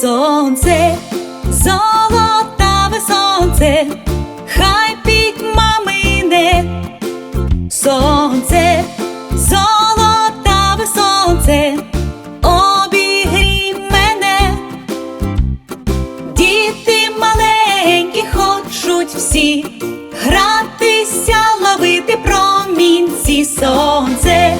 сонце, золотаве сонце, хай підмамине, сонце, золотаве сонце, обігрій мене, діти маленькі хочуть всі гратися, ловити промінці сонце.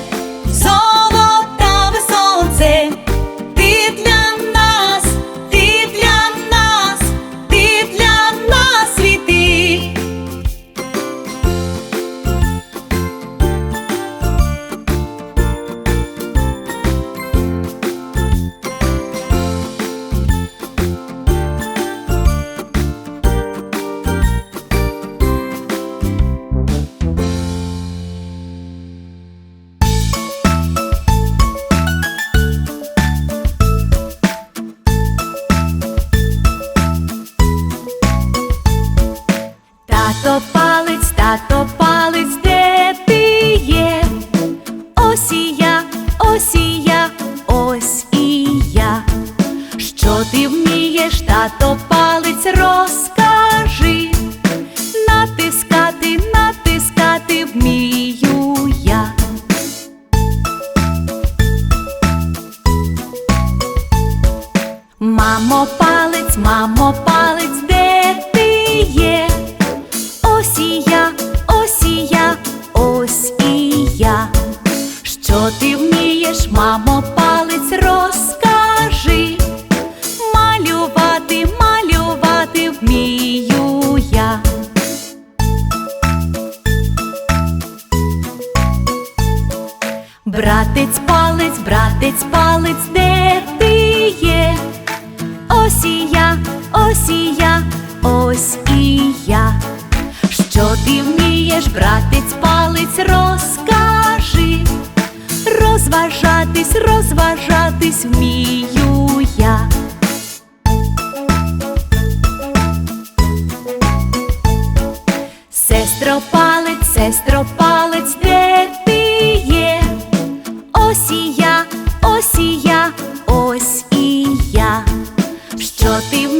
Coffee.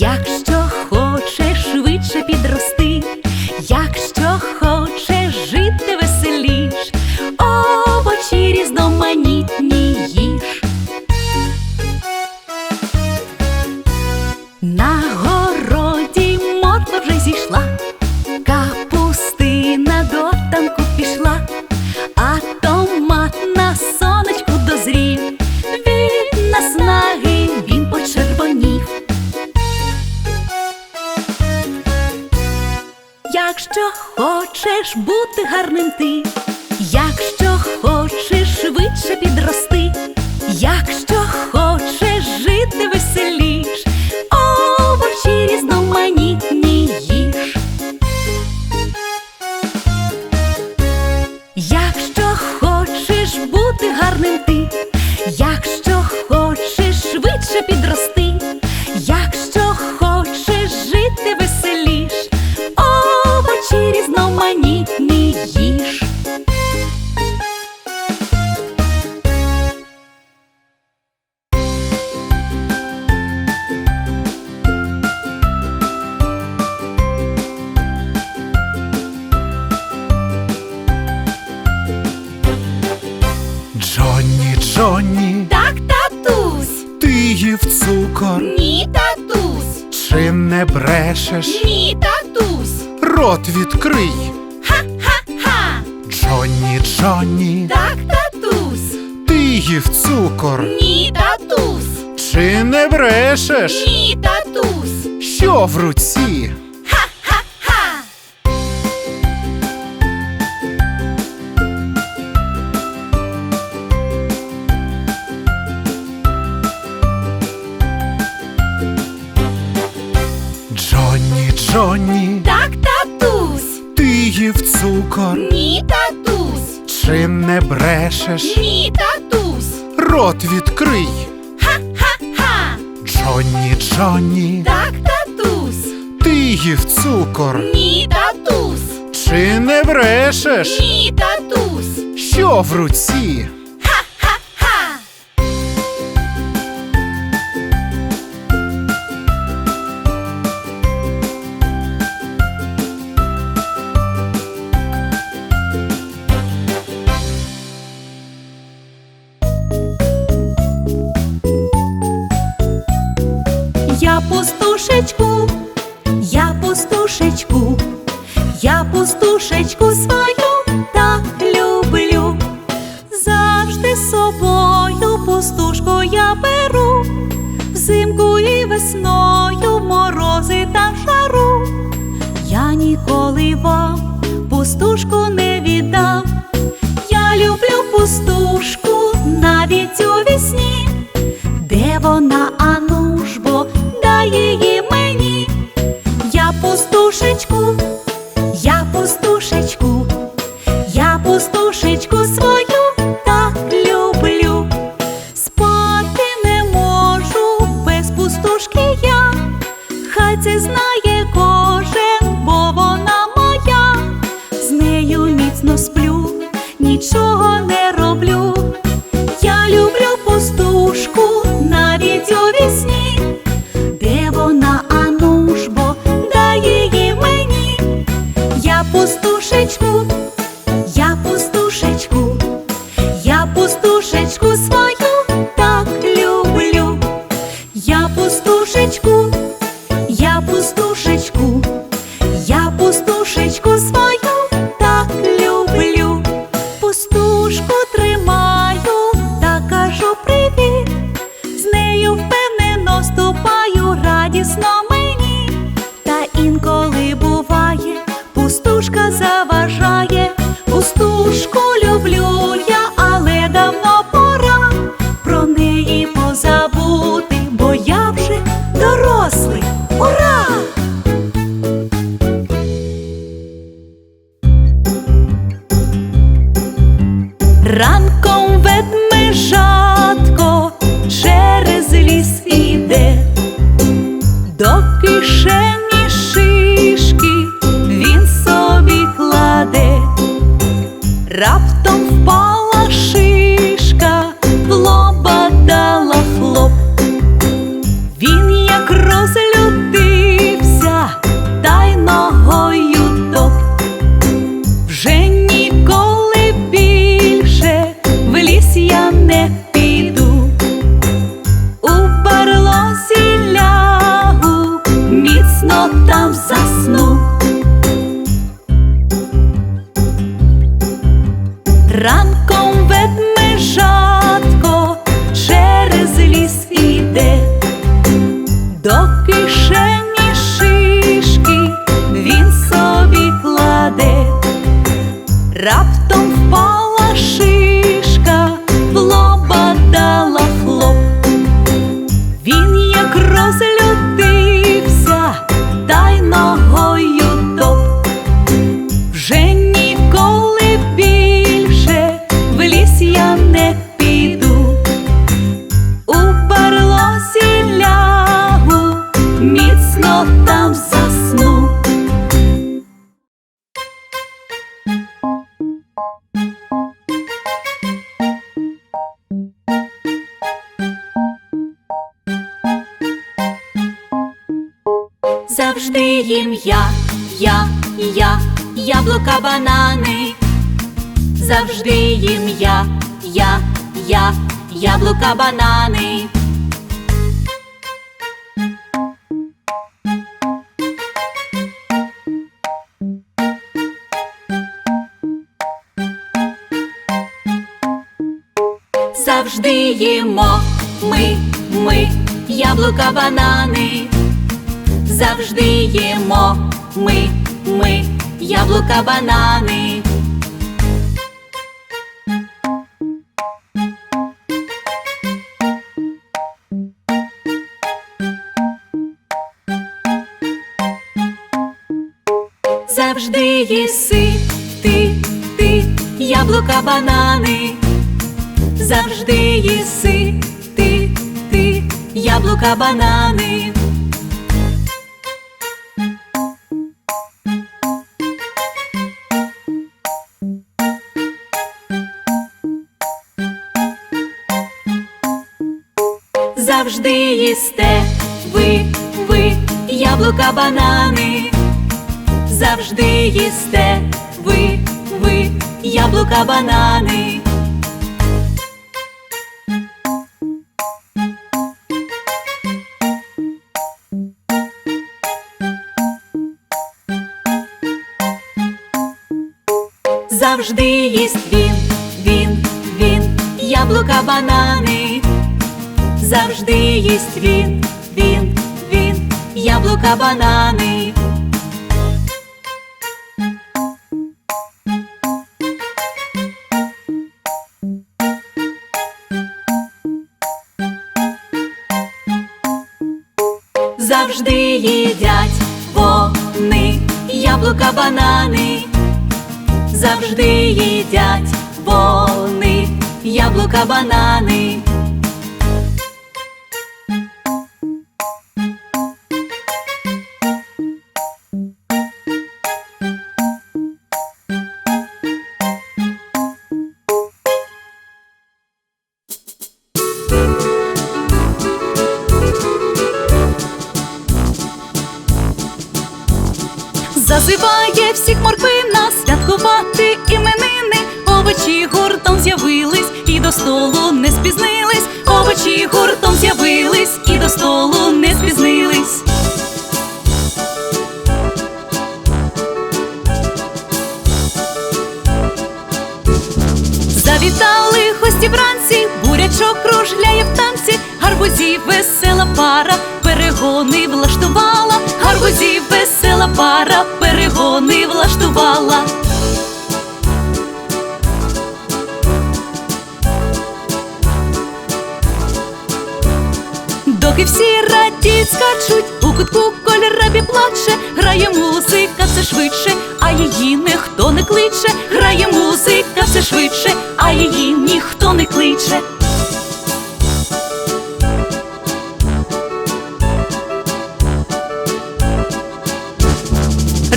Jak ще? допоможеш? Ні, татусь. Що в руці? Ха-ха-ха. Джонні, Так, татус, ти їв цукор, Ні, татусь. чим не брешеш? Ні, татусь. Рот відкрий. Джонні. Так, татус! Ти їв цукор. Ні, татус! Чи не брешеш? Ні, татус! Що в руці? душечку свою так люблю, завжди з собою пустушку я беру, взимку і весною морози та жару. Я ніколи вам пустушку не. це знає кожен, бо вона моя, з нею міцно сплю, нічого не роблю. Я люблю пустушку навіть у вісні, де вона анужбо дає її мені, я пустушечку. то там засну. Рано Завжди їм я, я, я, яблука, банани. Завжди їм я, я, я, яблука, банани. Завжди їмо ми, ми, яблука, банани. Завжди їмо ми, ми, яблука, банани. Завжди їси ти, ти, яблука, банани. Завжди їси ти, ти, яблука, банани. Їсте ви, ви, яблука, банани. Завжди їсте ви, ви, яблука, банани. Завжди їсть він, він, він, яблука, банани. Завжди їсть він, він, він, яблука, банани. Завжди їдять вони яблука, банани. Завжди їдять вони яблука, банани. Зазиває всіх морквина святкувати іменини. Овочі гуртом з'явились і до столу не спізнились. Овочі гуртом з'явились і до столу не спізнились. Вранці, кружляє в танці, гарбузів весела пара, перегони влаштувала, гарбузів весела пара, перегони влаштувала. Доки всі радіють, скачуть, у кутку кольорабі плаче, грає музика все швидше, а її ніхто не кличе, грає музика все швидше, а її ніхто не кличе.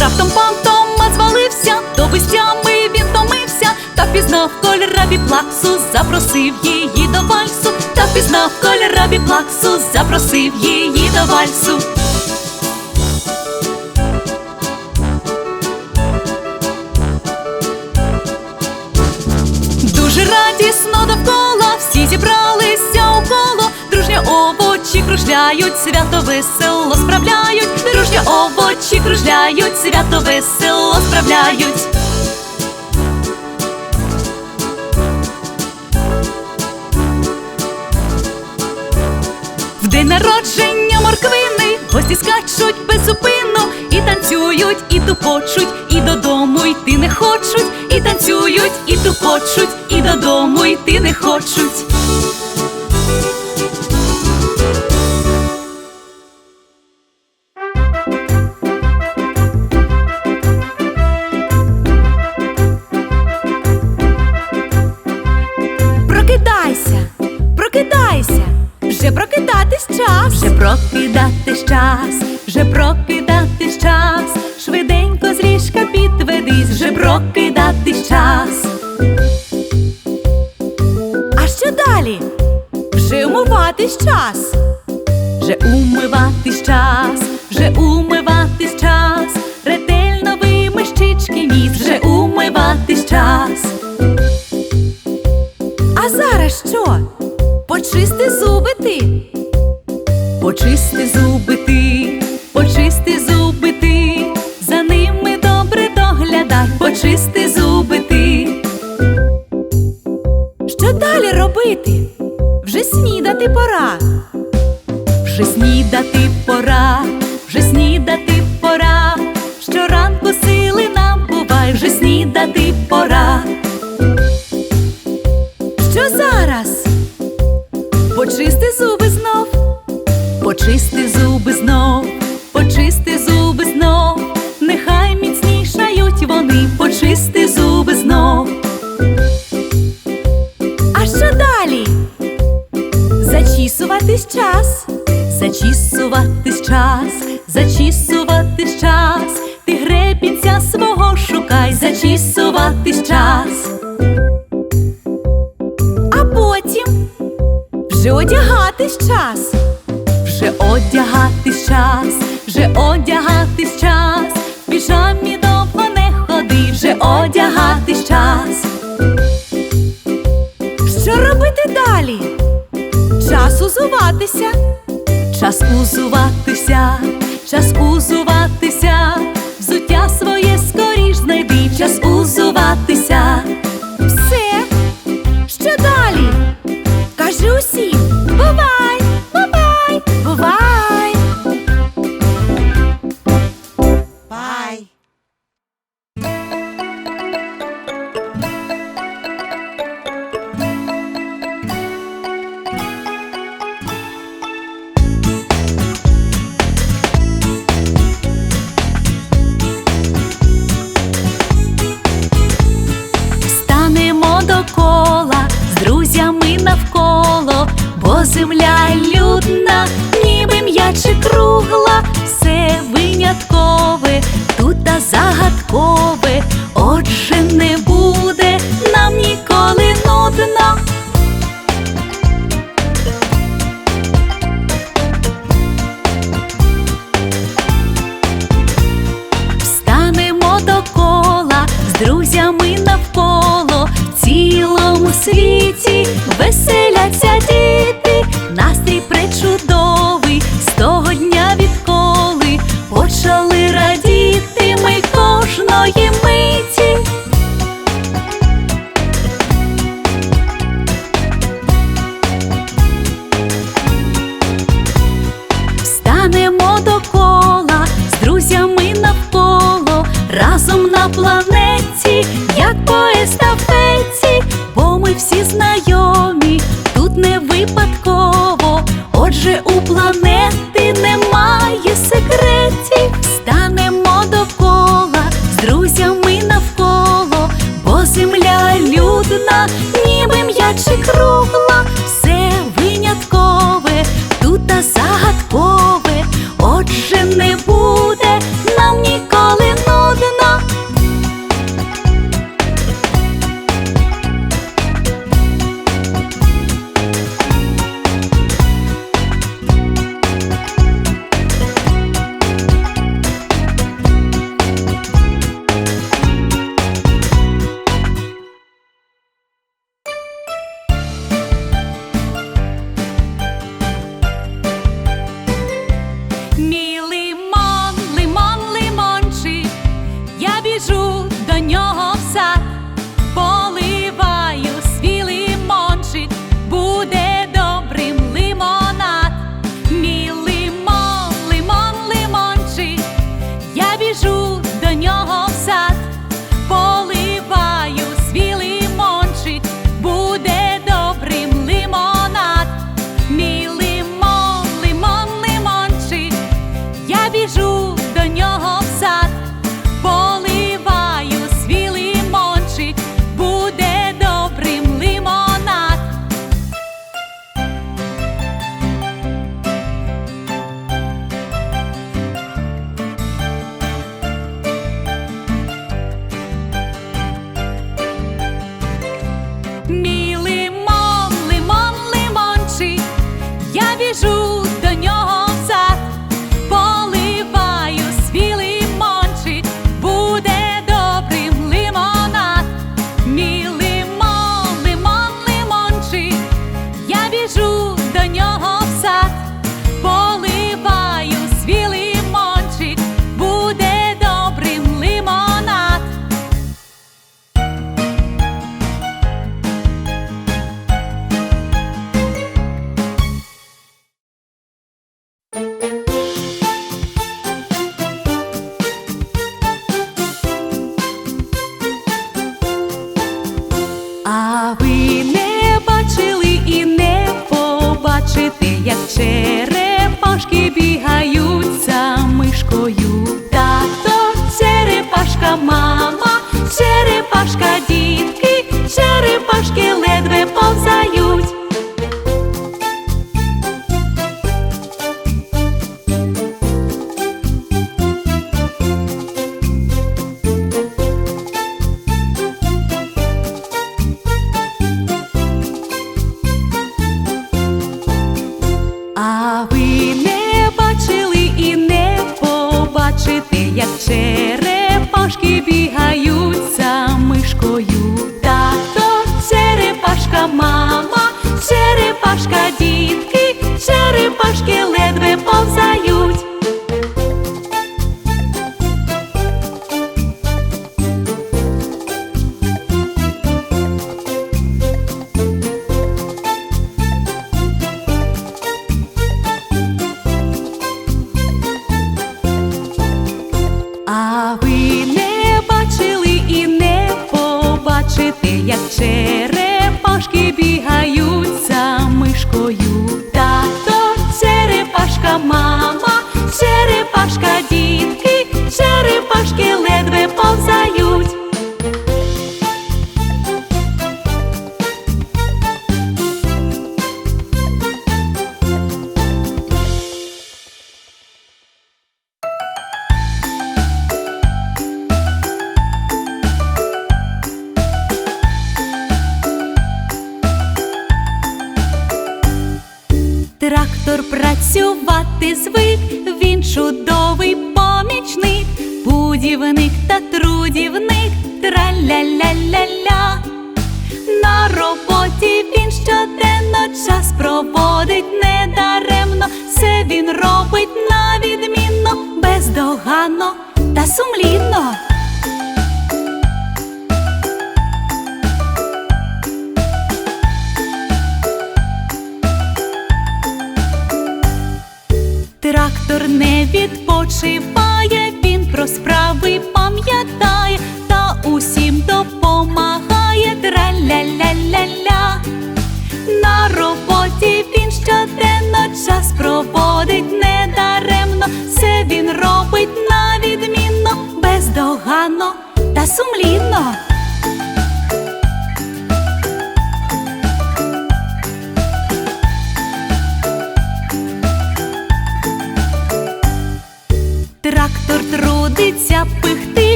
Раптом пан Тома звалився, до вистями він томився, та пізнав кольорабі плаксу, запросив її до вальсу, та пізнав кольорабі плаксу, запросив її до вальсу. Кружляють, свято весело справляють, дружньо овочі кружляють, свято весело справляють. В день народження морквини гості скачуть беззупинно і танцюють, і тупочуть, і додому йти не хочуть, і танцюють, і тупочуть, і додому йти не хочуть. Прокидатись час, вже прокидатись час, швиденько з ліжка підведись, вже прокидатись час. А що далі? Вже умиватись час. Вже умиватись час, вже умиватись час, ретельно вимий щічки ніс, вже умиватись час. А зараз що? Почисти зуби ти. Почисти зуби зачісуватись час, ти гребінця свого шукай, зачісуватись час. А потім вже одягатись час, вже одягатись час, вже одягатись час, в піжамі довго не ходи, вже одягатись час. Що робити далі? Час узуватися, час узуватися, час узуватися, взуття своє скоріш знайди, час узуватися. Все, що далі? Кажи усім, бувай, бачити, як черепашки бігають за мишкою. Так то черепашка, мама, черепашка, дітки, черепашки. працювати звик, він чудовий помічник, будівник та трудівник, траля-ля-ля-ля. На роботі він щоденно час проводить недаремно, все він робить навідмінно, бездоганно та сумлінно.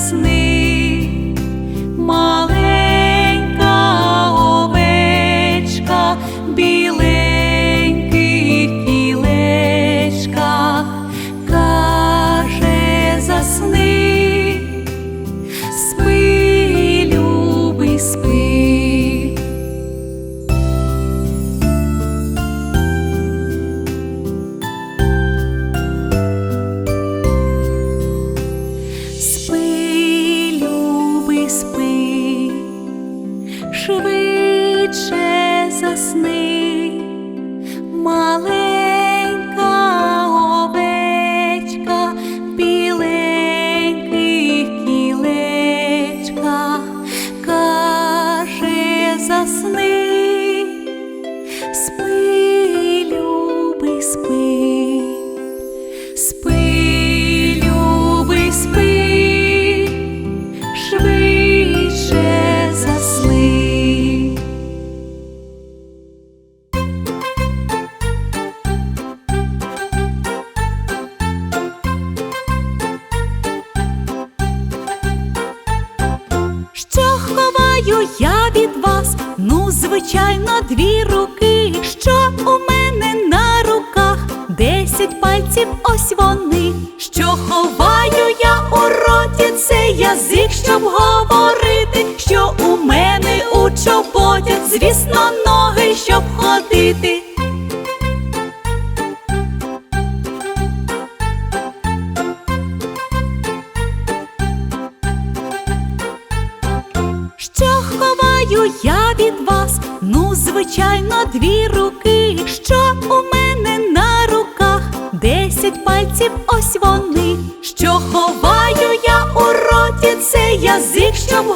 me. Ховаю я від вас? Ну, звичайно, дві руки. Що у мене на руках? Десять пальців, ось вони. Що ховаю я у роті, це язик. Що мене